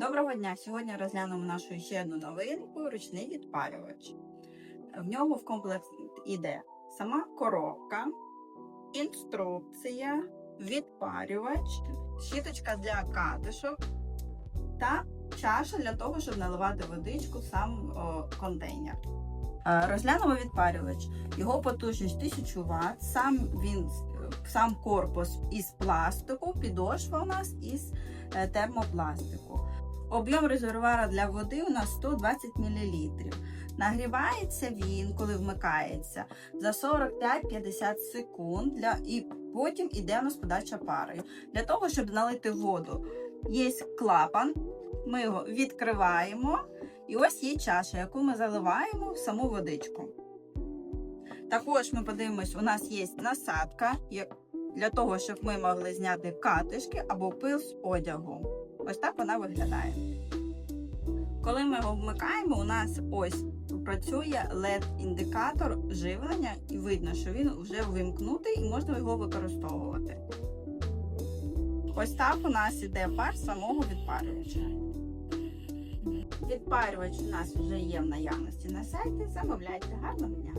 Доброго дня! Сьогодні розглянемо нашу ще одну новинку ручний відпалювач. В нього в комплекс іде сама коробка, інструкція, відпарювач, щіточка для катишок та чаша для того, щоб наливати водичку в сам о, контейнер. Розглянемо відпарювач. Його потужність 1000 Вт, сам він сам корпус із пластику, підошва у нас із е, термопластику. Об'єм резервуара для води у нас 120 мл. Нагрівається він, коли вмикається, за 45-50 секунд для, і потім іде у нас подача парою. Для того, щоб налити воду, є клапан, ми його відкриваємо, і ось є чаша, яку ми заливаємо в саму водичку. Також ми подивимось, у нас є насадка для того, щоб ми могли зняти катишки або пил з одягу. Ось так вона виглядає. Коли ми його вмикаємо, у нас ось працює LED-індикатор живлення, і видно, що він вже вимкнутий і можна його використовувати. Ось так у нас іде пар самого відпарювача. Відпарювач у нас вже є в наявності на сайті. Замовляйте гарного дня!